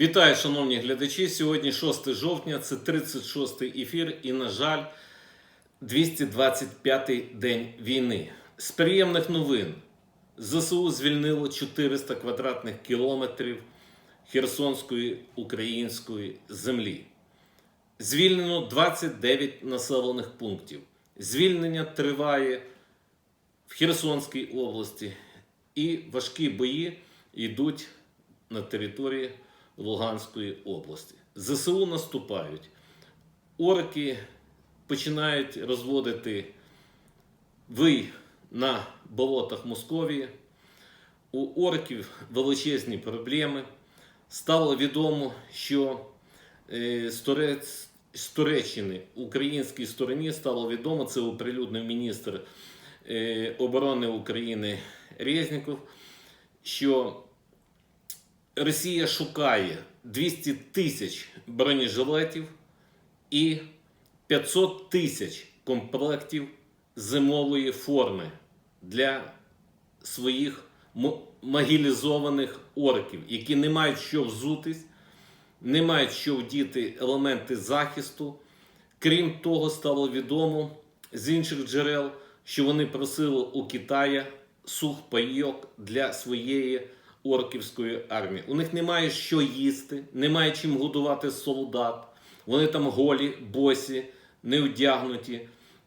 Вітаю, шановні глядачі. Сьогодні 6 жовтня, це 36-й ефір, і, на жаль, 225-й день війни. З приємних новин ЗСУ звільнило 400 квадратних кілометрів Херсонської української землі. Звільнено 29 населених пунктів. Звільнення триває в Херсонській області, і важкі бої йдуть на території Луганської області. ЗСУ наступають. Орки починають розводити вий на болотах Московії. У орків величезні проблеми. Стало відомо, що е, з Туреччини українській стороні стало відомо, це оприлюднив міністр е, оборони України Резніков, що Росія шукає 200 тисяч бронежилетів і 500 тисяч комплектів зимової форми для своїх могілізованих орків, які не мають що взутись, не мають що вдіти елементи захисту. Крім того, стало відомо з інших джерел, що вони просили у Китая сухпайок для своєї орківської армії. У них немає що їсти, немає чим годувати солдат. Вони там голі, босі, не вдягнуті,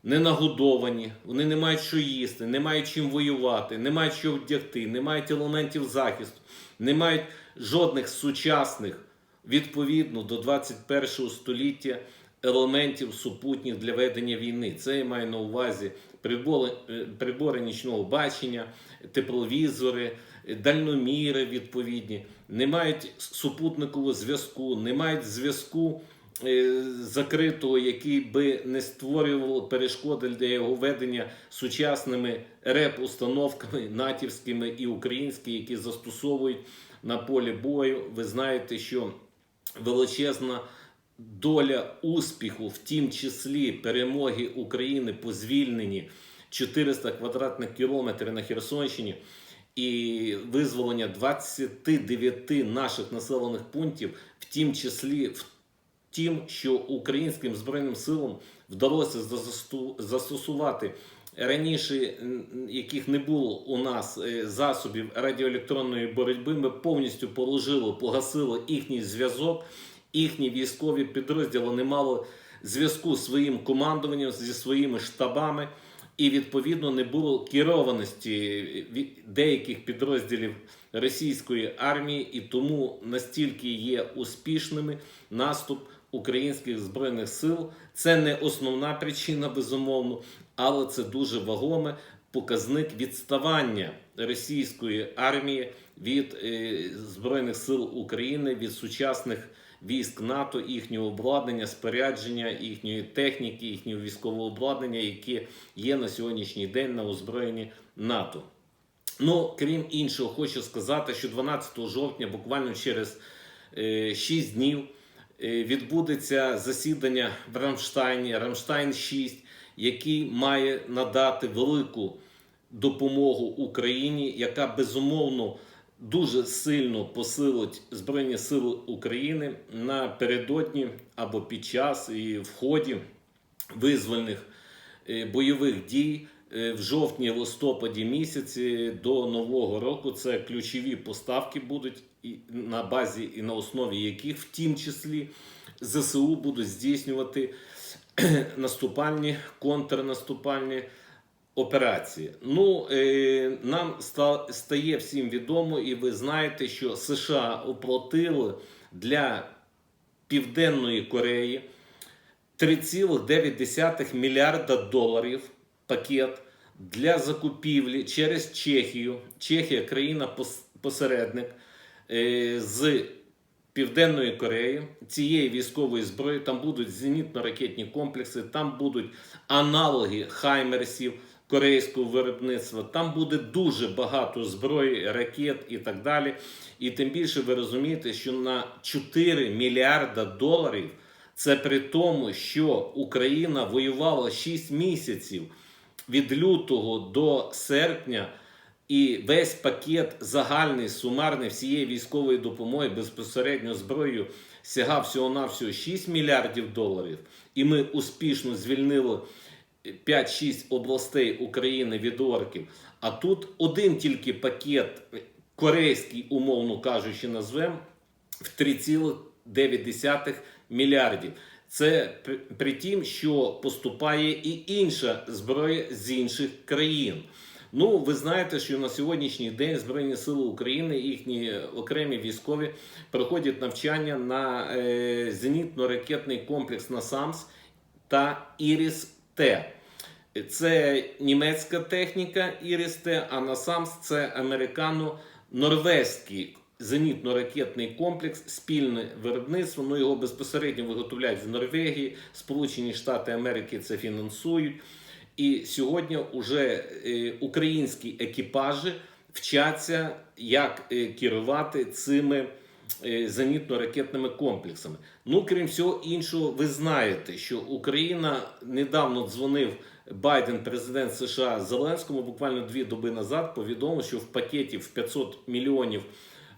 не нагодовані. Вони не мають що їсти, не мають чим воювати, не мають що вдягти, не мають елементів захисту, не мають жодних сучасних, відповідно до 21 століття, елементів супутніх для ведення війни. Це я маю на увазі прибори, е, прибори нічного бачення, тепловізори, дальноміри відповідні, не мають супутникового зв'язку, не мають зв'язку е, закритого, який би не створював перешкоди для його ведення сучасними реп-установками натівськими і українськими, які застосовують на полі бою. Ви знаєте, що величезна доля успіху, в тім числі перемоги України по звільненні 400 квадратних кілометрів на Херсонщині і визволення 29 наших населених пунктів, в тім числі в тім, що українським збройним силам вдалося застосу- застосувати раніше, яких не було у нас е, засобів радіоелектронної боротьби, ми повністю положили, погасили їхній зв'язок, їхні військові підрозділи не мали зв'язку з своїм командуванням, зі своїми штабами. І відповідно не було керованості від деяких підрозділів російської армії, і тому настільки є успішними наступ українських збройних сил. Це не основна причина, безумовно, але це дуже вагомий показник відставання російської армії від е, збройних сил України, від сучасних військ НАТО, їхнього обладнання, спорядження, їхньої техніки, їхнього військового обладнання, яке є на сьогоднішній день на озброєнні НАТО. Ну, крім іншого, хочу сказати, що 12 жовтня, буквально через е, 6 днів, е, відбудеться засідання в Рамштайні, Рамштайн 6, який має надати велику допомогу Україні, яка безумовно дуже сильно посилить Збройні Сили України напередодні або під час і в ході визвольних е, бойових дій е, в жовтні-листопаді місяці до нового року. Це ключові поставки будуть на базі і на основі яких, в тім числі, ЗСУ будуть здійснювати наступальні контрнаступальні операції. Ну, е, нам ста- стає всім відомо, і ви знаєте, що США оплатили для Південної Кореї 3,9 мільярда доларів пакет для закупівлі через Чехію. Чехія країна посередник е, з Південної Кореї цієї військової зброї. Там будуть зенітно-ракетні комплекси, там будуть аналоги хаймерсів корейського виробництва. Там буде дуже багато зброї, ракет і так далі. І тим більше ви розумієте, що на 4 мільярда доларів це при тому, що Україна воювала 6 місяців від лютого до серпня І весь пакет загальний, сумарний всієї військової допомоги безпосередньо зброєю сягав всього-навсього 6 мільярдів доларів. І ми успішно звільнили 5-6 областей України від орків. А тут один тільки пакет корейський, умовно кажучи, назвемо в 3,9 мільярдів. Це при, тім, що поступає і інша зброя з інших країн. Ну, ви знаєте, що на сьогоднішній день Збройні Сили України, їхні окремі військові проходять навчання на е, зенітно-ракетний комплекс НАСАМС та Іріс-Т. Це німецька техніка Іріс-Т, а НАСАМС це американо-норвезький зенітно-ракетний комплекс, спільне виробництво. Ну його безпосередньо виготовляють в Норвегії, Сполучені Штати Америки це фінансують. І сьогодні вже е, українські екіпажі вчаться, як е, керувати цими е, зенітно-ракетними комплексами. Ну, крім всього іншого, ви знаєте, що Україна недавно дзвонив Байден, президент США Зеленському, буквально дві доби назад, повідомив, що в пакеті в 500 мільйонів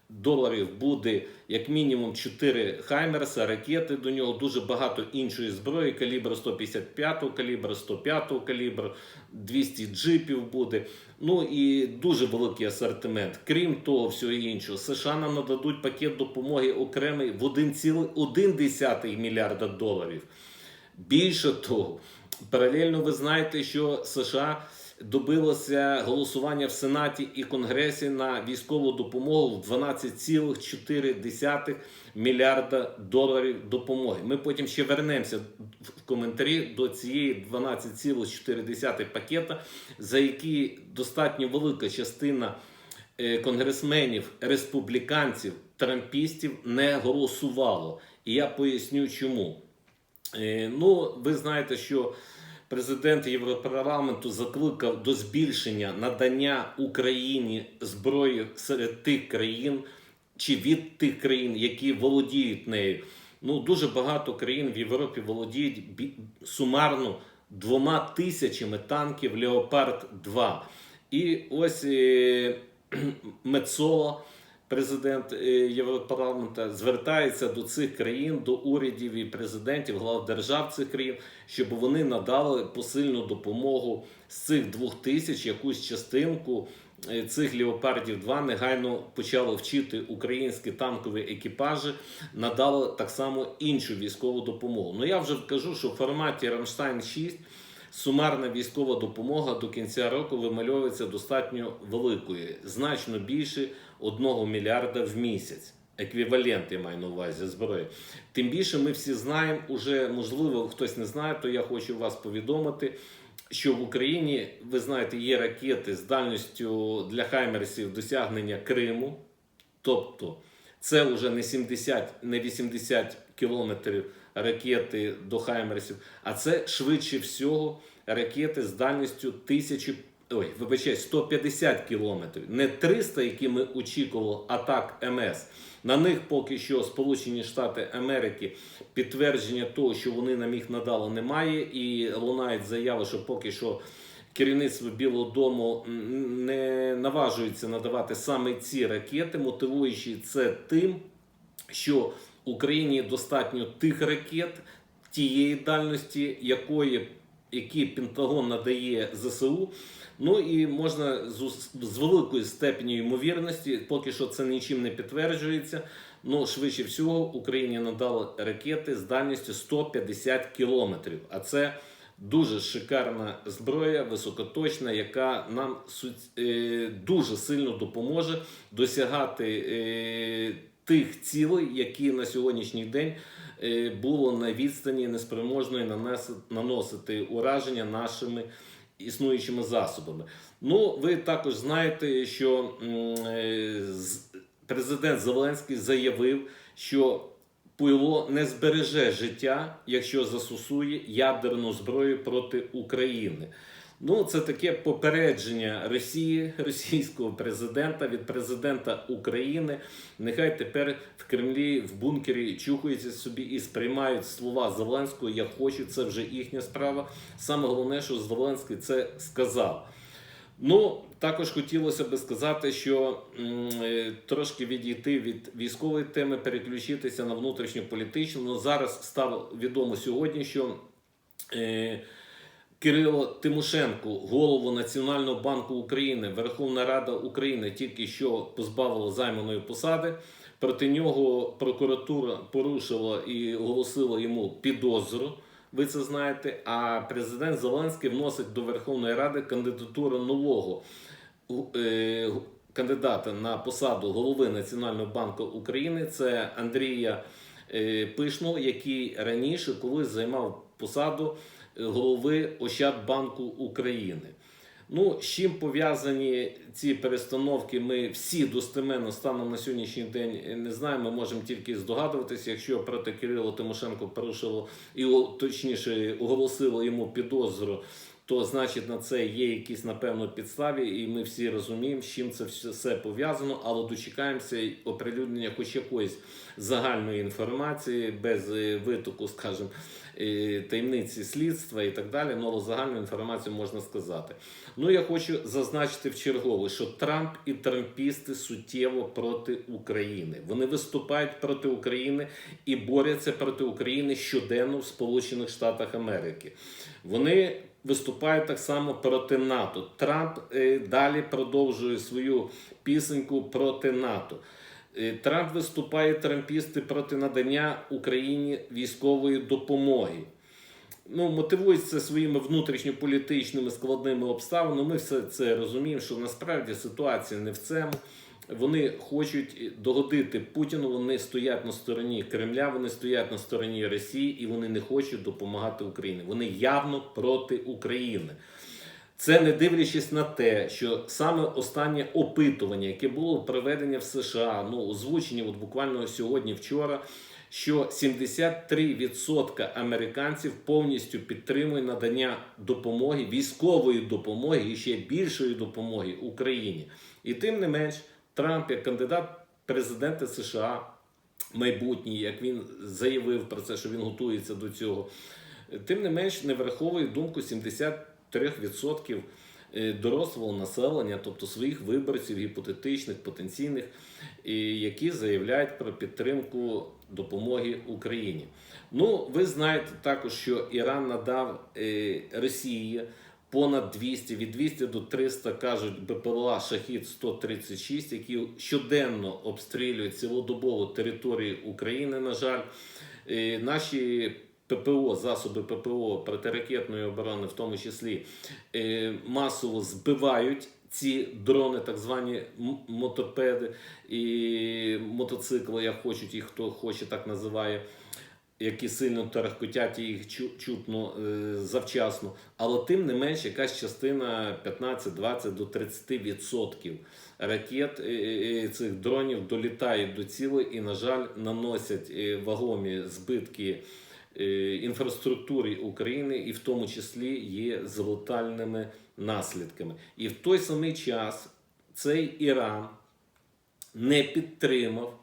доларів буде як мінімум 4 Хаймерса, ракети до нього, дуже багато іншої зброї, калібр 155 калібр, 105 калібр, 200 джипів буде. Ну і дуже великий асортимент. Крім того, всього іншого, США нам нададуть пакет допомоги окремий в 1,1 мільярда доларів. Більше того, паралельно ви знаєте, що США добилося голосування в Сенаті і Конгресі на військову допомогу в 12,4 мільярда доларів допомоги. Ми потім ще вернемося в коментарі до цієї 12,4 пакета, за які достатньо велика частина е, конгресменів, республіканців, трампістів не голосувало. І я поясню, чому. Е, Ну, ви знаєте, що президент Європарламенту закликав до збільшення надання Україні зброї серед тих країн чи від тих країн, які володіють нею. Ну, дуже багато країн в Європі володіють сумарно двома тисячами танків Леопард 2. І ось е, Мецола, президент е, Європарламента, звертається до цих країн, до урядів і президентів, глав держав цих країн, щоб вони надали посильну допомогу з цих двох тисяч, якусь частинку е, цих леопардів 2 негайно почали вчити українські танкові екіпажі, надали так само іншу військову допомогу. Ну я вже кажу, що в форматі Рамштайн 6 сумарна військова допомога до кінця року вимальовується достатньо великою, значно більше 1 мільярда в місяць. Еквівалент я маю на увазі зброї. Тим більше ми всі знаємо, уже можливо, хтось не знає, то я хочу вас повідомити, що в Україні, ви знаєте, є ракети з дальністю для хаймерсів досягнення Криму. Тобто це вже не 70, не 80 кілометрів ракети до Хаймерсів, а це швидше всього ракети з дальністю 1000, ой, вибачай, 150 кілометрів. Не 300, які ми очікували атак МС. На них поки що Сполучені Штати Америки підтвердження того, що вони нам їх надали, немає, і лунають заяви, що поки що керівництво Білого Дому не наважується надавати саме ці ракети, мотивуючи це тим, що Україні достатньо тих ракет тієї дальності, якої які Пентагон надає ЗСУ. Ну і можна з, з великою степеню ймовірності, поки що це нічим не підтверджується. Ну, швидше всього, Україні надали ракети з дальністю 150 кілометрів. А це дуже шикарна зброя, високоточна, яка нам е, дуже сильно допоможе досягати е, тих цілей, які на сьогоднішній день е, було на відстані неспроможної наносити ураження нашими існуючими засобами. Ну, ви також знаєте, що е, президент Зеленський заявив, що Пуйло не збереже життя, якщо застосує ядерну зброю проти України. Ну, це таке попередження Росії, російського президента від президента України. Нехай тепер в Кремлі в бункері чухаються собі і сприймають слова Зеленського. Я хочу, це вже їхня справа. Саме головне, що Зеленський це сказав. Ну, також хотілося би сказати, що е, трошки відійти від військової теми, переключитися на внутрішньополітичну. Ну, зараз стало відомо сьогодні, що е, Кирило Тимошенко, голову Національного банку України, Верховна Рада України тільки що позбавила займаної посади. Проти нього прокуратура порушила і оголосила йому підозру. Ви це знаєте. А президент Зеленський вносить до Верховної Ради кандидатуру нового е, кандидата на посаду голови Національного банку України. Це Андрія е, Пишного, який раніше колись займав посаду голови Ощадбанку України. Ну, з чим пов'язані ці перестановки, ми всі достеменно станом на сьогоднішній день не знаємо. Ми можемо тільки здогадуватися, якщо проти Кирило Тимошенко порушило і точніше оголосило йому підозру, то значить на це є якісь напевно підставі, і ми всі розуміємо, з чим це все- пов'язано, але дочекаємося оприлюднення хоч якоїсь загальної інформації без е, витоку, скажімо, е, таємниці слідства і так далі. Ну, але загальну інформацію можна сказати. Ну, я хочу зазначити в чергове, що Трамп і трампісти суттєво проти України. Вони виступають проти України і борються проти України щоденно в Сполучених Штатах Америки. Вони виступають так само проти НАТО. Трамп е, далі продовжує свою пісеньку проти НАТО. Е, Трамп виступає трампісти проти надання Україні військової допомоги. Ну, мотивують це своїми внутрішньополітичними складними обставинами. Ми все це розуміємо, що насправді ситуація не в цьому. Вони хочуть догодити Путіну. Вони стоять на стороні Кремля, вони стоять на стороні Росії і вони не хочуть допомагати Україні. Вони явно проти України. Це не дивлячись на те, що саме останнє опитування, яке було проведення в США, ну озвучені от буквально сьогодні, вчора, що 73% американців повністю підтримують надання допомоги, військової допомоги і ще більшої допомоги Україні. І тим не менш, Трамп, як кандидат президента США, майбутній, як він заявив про це, що він готується до цього, тим не менш не враховує думку 73% е, дорослого населення, тобто своїх виборців, гіпотетичних, потенційних, які заявляють про підтримку допомоги Україні. Ну, ви знаєте також, що Іран надав е, Росії понад 200, від 200 до 300, кажуть, БПЛА Шахід 136, які щоденно обстрілюють цілодобово території України, на жаль. Е, Наші ППО, засоби ППО протиракетної оборони, в тому числі, е, масово збивають ці дрони, так звані мотопеди і мотоцикли, як хочуть їх, хто хоче, так називає. Які сильно терехкотять і їх чутно е, завчасно, але тим не менш якась частина 15-20 до 30% ракет е, е, цих дронів долітають до цілей і, на жаль, наносять вагомі збитки інфраструктурі України, і в тому числі є з летальними наслідками. І в той самий час цей Іран не підтримав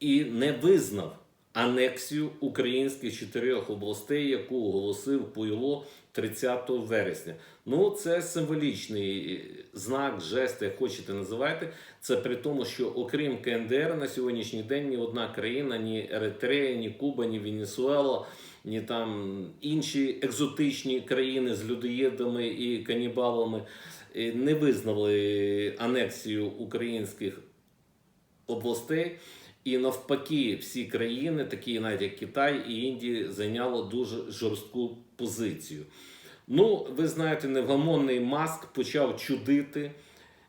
і не визнав анексію українських чотирьох областей, яку оголосив Пуйло 30 вересня. Ну, це символічний е, знак, жест, як хочете називайте. Це при тому, що окрім КНДР на сьогоднішній день ні одна країна, ні Еritreя, ні Куба, ні Венесуела, ні там інші екзотичні країни з людоєдами і канібалами е, не визнали анексію українських областей. І навпаки, всі країни, такі навіть як Китай і Індія, зайняли дуже жорстку позицію. Ну, ви знаєте, невгамонний маск почав чудити.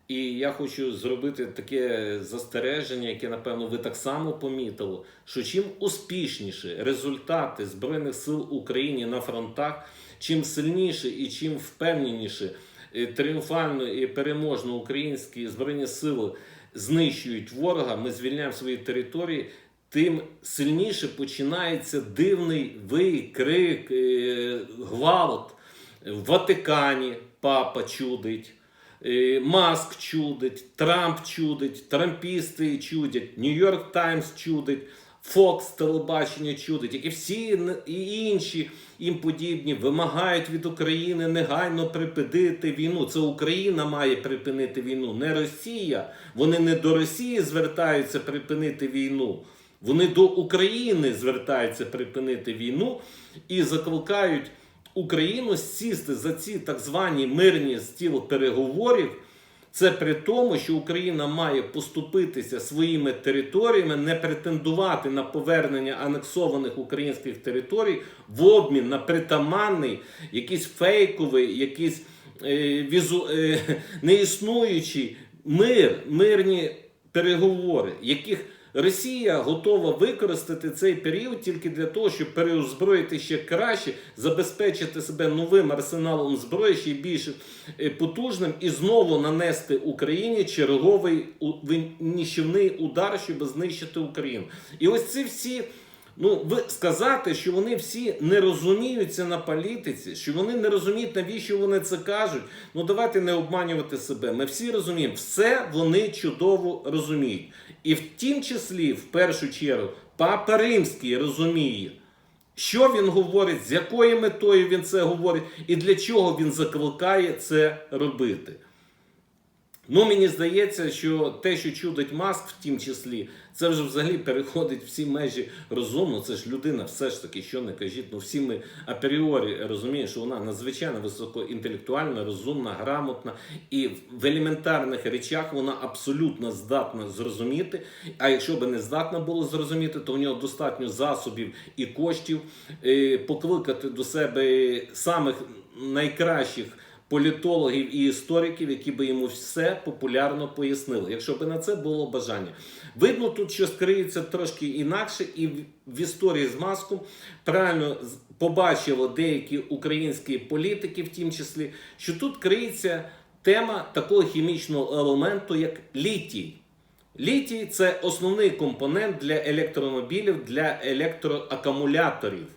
І я хочу зробити таке застереження, яке, напевно, ви так само помітили, що чим успішніше результати Збройних сил України на фронтах, чим сильніше і чим впевненіше тріумфально і переможно українські збройні сили знищують ворога, ми звільняємо свої території, тим сильніше починається дивний викрик, е, гвалт. В Ватикані папа чудить, е, Маск чудить, Трамп чудить, трампісти чудять, Нью-Йорк Таймс чудить. Фокс телебачення чудить, як і всі і інші їм подібні вимагають від України негайно припинити війну. Це Україна має припинити війну, не Росія. Вони не до Росії звертаються припинити війну. Вони до України звертаються припинити війну і закликають Україну сісти за ці так звані мирні стіл переговорів. Це при тому, що Україна має поступитися своїми територіями, не претендувати на повернення анексованих українських територій в обмін на притаманний, якийсь фейковий, якийсь е, візу, е, неіснуючий мир, мирні переговори, яких Росія готова використати цей період тільки для того, щоб переозброїти ще краще, забезпечити себе новим арсеналом зброї, ще більш е, потужним, і знову нанести Україні черговий нищівний удар, щоб знищити Україну. І ось ці всі. Ну, ви сказати, що вони всі не розуміються на політиці, що вони не розуміють, навіщо вони це кажуть. Ну давайте не обманювати себе. Ми всі розуміємо, все вони чудово розуміють. І в тім числі, в першу чергу, Папа Римський розуміє, що він говорить, з якою метою він це говорить, і для чого він закликає це робити. Ну, мені здається, що те, що чудить маск, в тім числі, це вже взагалі переходить всі межі розуму. Це ж людина, все ж таки, що не кажіть. Ну всі ми апріорі розуміємо, що вона надзвичайно високоінтелектуальна, розумна, грамотна, і в елементарних речах вона абсолютно здатна зрозуміти. А якщо би не здатна було зрозуміти, то в нього достатньо засобів і коштів е, покликати до себе самих найкращих політологів і істориків, які би йому все популярно пояснили, якщо б на це було бажання. Видно, тут щось криється трошки інакше, і в, історії з маском правильно побачило деякі українські політики, в тім числі, що тут криється тема такого хімічного елементу, як літій. Літій це основний компонент для електромобілів, для електроакумуляторів.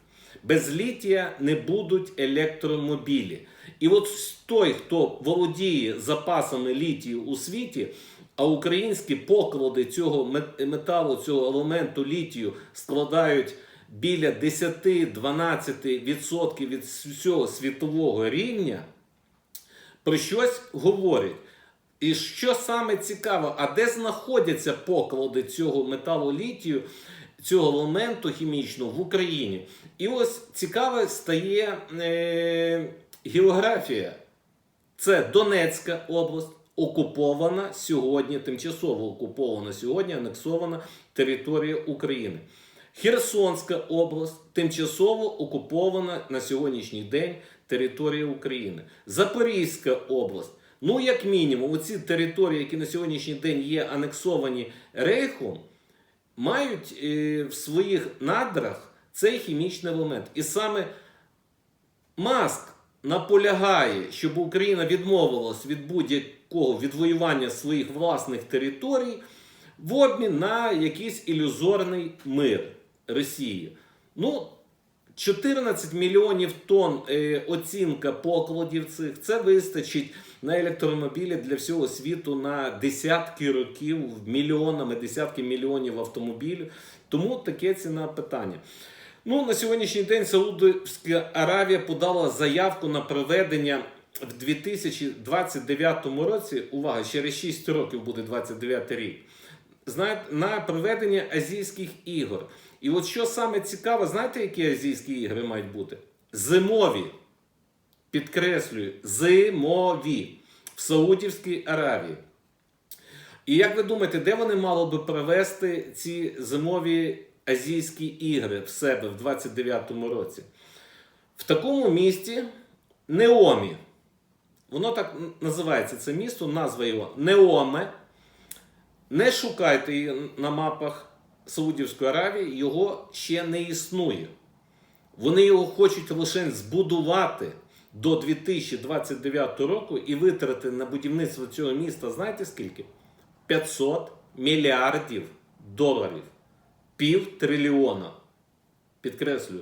Без літія не будуть електромобілі. І от той, хто володіє запасами літію у світі, а українські поклади цього металу, цього елементу літію складають біля 10-12% від всього світового рівня, про щось говорять. І що саме цікаво, а де знаходяться поклади цього металу літію, цього елементу хімічного в Україні? І ось цікаве стає е, географія. Це Донецька область, окупована сьогодні, тимчасово окупована сьогодні, анексована територія України. Херсонська область тимчасово окупована на сьогоднішній день територія України. Запорізька область. Ну, як мінімум, оці території, які на сьогоднішній день є анексовані Рейхом, мають е, в своїх надрах цей хімічний елемент. І саме Маск наполягає, щоб Україна відмовилась від будь-якого відвоювання своїх власних територій в обмін на якийсь ілюзорний мир Росії. Ну, 14 мільйонів тонн е, оцінка покладів цих це вистачить на електромобілі для всього світу на десятки років, мільйонами, десятки мільйонів автомобілів. Тому таке ціна питання. Ну, на сьогоднішній день Саудівська Аравія подала заявку на проведення в 2029 році. Увага, через 6 років буде 29 рік. Знаєте, на проведення азійських ігор. І от що саме цікаве, знаєте, які азійські ігри мають бути? Зимові. Підкреслюю, зимові в Саудівській Аравії. І як ви думаєте, де вони мали би провести ці зимові азійські ігри в себе в 29-му році? В такому місті Неомі. Воно так називається це місто, назва його Неоме. Не шукайте її на мапах Саудівської Аравії, його ще не існує. Вони його хочуть лише збудувати до 2029 року і витратити на будівництво цього міста, знаєте скільки? 500 мільярдів доларів. Пів трильйона. Підкреслюю,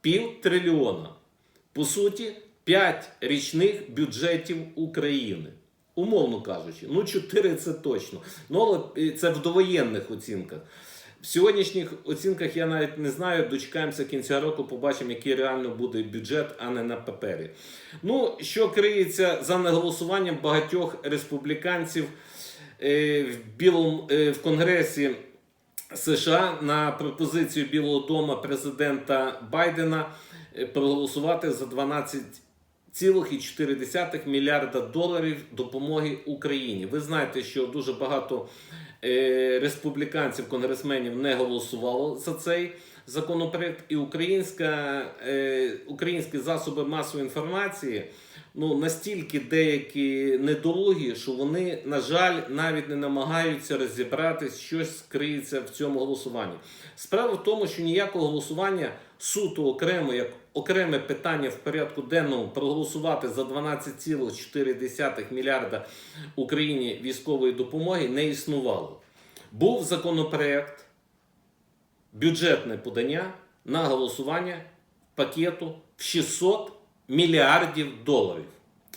пів трильйона. По суті, 5 річних бюджетів України. Умовно кажучи, ну 4 це точно. Ну, але е, це в довоєнних оцінках. В сьогоднішніх оцінках я навіть не знаю, дочекаємося кінця року, побачимо, який реально буде бюджет, а не на папері. Ну, що криється за неголосуванням багатьох республіканців е, в, білому, е, в Конгресі США на пропозицію Білого Дому президента Байдена е, проголосувати за 12,4 мільярда доларів допомоги Україні. Ви знаєте, що дуже багато е, республіканців, конгресменів не голосувало за цей законопроект, і українська, е, українські засоби масової інформації ну, настільки деякі недолугі, що вони, на жаль, навіть не намагаються розібратись, щось скриється в цьому голосуванні. Справа в тому, що ніякого голосування суто окремо, як окреме питання в порядку денному проголосувати за 12,4 мільярда Україні військової допомоги не існувало. Був законопроект, бюджетне подання на голосування пакету в 600 мільярдів доларів.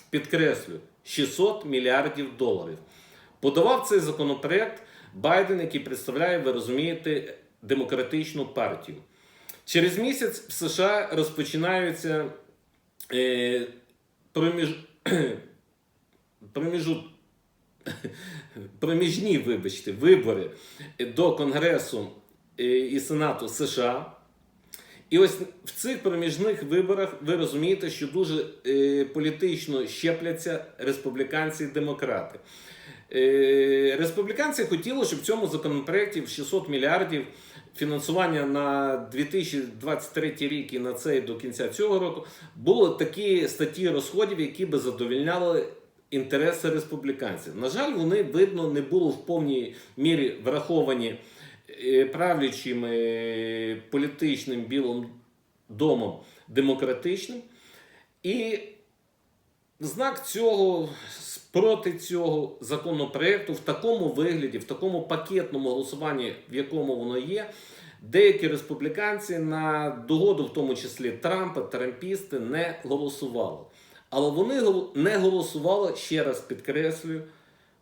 Підкреслю, 600 мільярдів доларів. Подавав цей законопроект Байден, який представляє, ви розумієте, демократичну партію. Через місяць в США розпочинаються е, проміж... проміжу... проміжні, вибачте, вибори до Конгресу е, і Сенату США. І ось в цих проміжних виборах ви розумієте, що дуже е, політично щепляться республіканці і демократи. Е, республіканці хотіли, щоб в цьому законопроекті в 600 мільярдів фінансування на 2023 рік і на цей до кінця цього року були такі статті розходів, які би задовільняли інтереси республіканців. На жаль, вони видно не були в повній мірі враховані правлячим е, політичним білим домом демократичним. І знак цього, проти цього законопроекту в такому вигляді, в такому пакетному голосуванні, в якому воно є, деякі республіканці на догоду, в тому числі Трампа, трампісти, не голосували. Але вони не голосували, ще раз підкреслюю,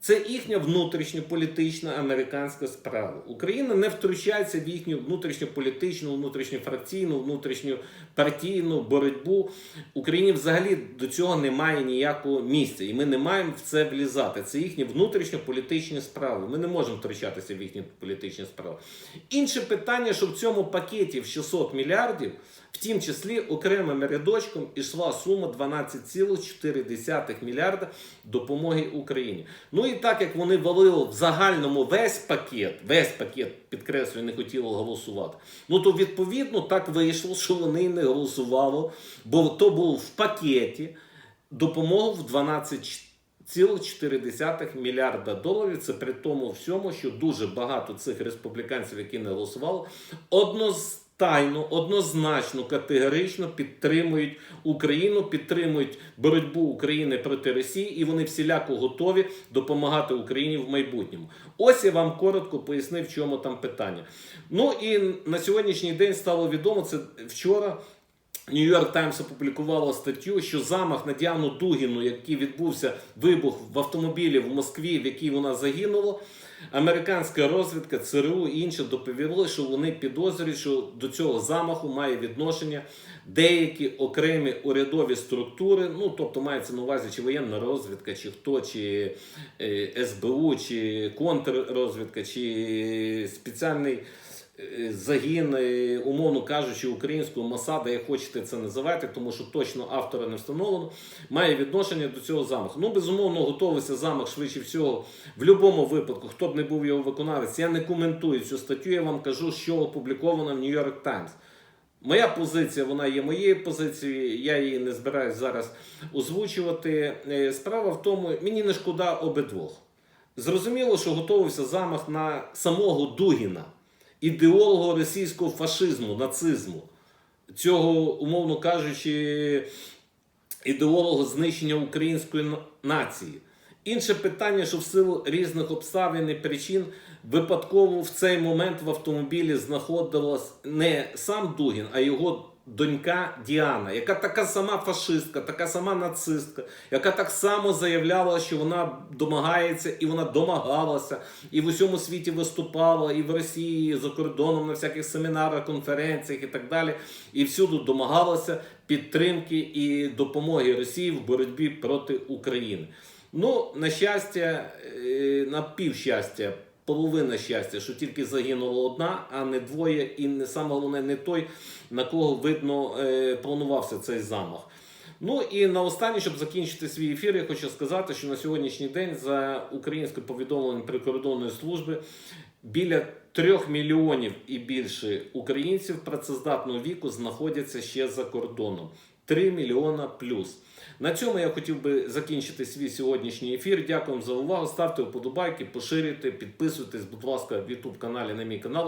це їхня внутрішньополітична американська справа. Україна не втручається в їхню внутрішньополітичну, внутрішньофракційну, внутрішньопартійну боротьбу. Україні взагалі до цього немає ніякого місця, і ми не маємо в це влізати. Це їхні внутрішньополітичні справи. Ми не можемо втручатися в їхні політичні справи. Інше питання, що в цьому пакеті в 600 мільярдів, в тім числі окремим рядочком ішла сума 12,4 мільярда допомоги Україні. Ну і так як вони валили в загальному весь пакет, весь пакет, підкреслюю, не хотіли голосувати. Ну то відповідно так вийшло, що вони не голосували, бо то було в пакеті допомогу в 12,4 мільярда доларів. Це при тому всьому, що дуже багато цих республіканців, які не голосували, одностайно, однозначно, категорично підтримують Україну, підтримують боротьбу України проти Росії, і вони всіляко готові допомагати Україні в майбутньому. Ось я вам коротко пояснив, в чому там питання. Ну і на сьогоднішній день стало відомо це вчора. Нью-Йорк Таймс опублікувало статтю, що замах на Діану Дугіну, який відбувся вибух в автомобілі в Москві, в якій вона загинула. Американська розвідка, ЦРУ і інші доповіли, що вони підозрюють, що до цього замаху має відношення деякі окремі урядові структури. Ну тобто мається на увазі, чи воєнна розвідка, чи хто, чи е, СБУ, чи контррозвідка, чи спеціальний загін, е, умовно кажучи, українського Масада, як хочете це називати, тому що точно автора не встановлено, має відношення до цього замаху. Ну, безумовно, готовився замах швидше всього в будь-якому випадку, хто б не був його виконавець. Я не коментую цю статтю, я вам кажу, що опубліковано в York Times. Моя позиція, вона є моєю позицією, я її не збираюсь зараз озвучувати. Е, Справа в тому, мені не шкода обидвох. Зрозуміло, що готувався замах на самого Дугіна, ідеолога російського фашизму, нацизму, цього, умовно кажучи, ідеолога знищення української нації. Інше питання, що в силу різних обставин і причин випадково в цей момент в автомобілі знаходилось не сам Дугін, а його донька Діана, яка така сама фашистка, така сама нацистка, яка так само заявляла, що вона домагається і вона домагалася, і в усьому світі виступала, і в Росії, і за кордоном на всяких семінарах, конференціях і так далі. І всюди домагалася підтримки і допомоги Росії в боротьбі проти України. Ну, на щастя, е, на півщастя, половина щастя, що тільки загинула одна, а не двоє, і не саме головне, не той, на кого видно е, планувався цей замах. Ну і наостаннє, щоб закінчити свій ефір, я хочу сказати, що на сьогоднішній день за українським повідомленням прикордонної служби біля трьох мільйонів і більше українців працездатного віку знаходяться ще за кордоном. 3 мільйона плюс. На цьому я хотів би закінчити свій сьогоднішній ефір. Дякую за увагу. Ставте вподобайки, поширюйте, підписуйтесь, будь ласка, в YouTube каналі на мій канал.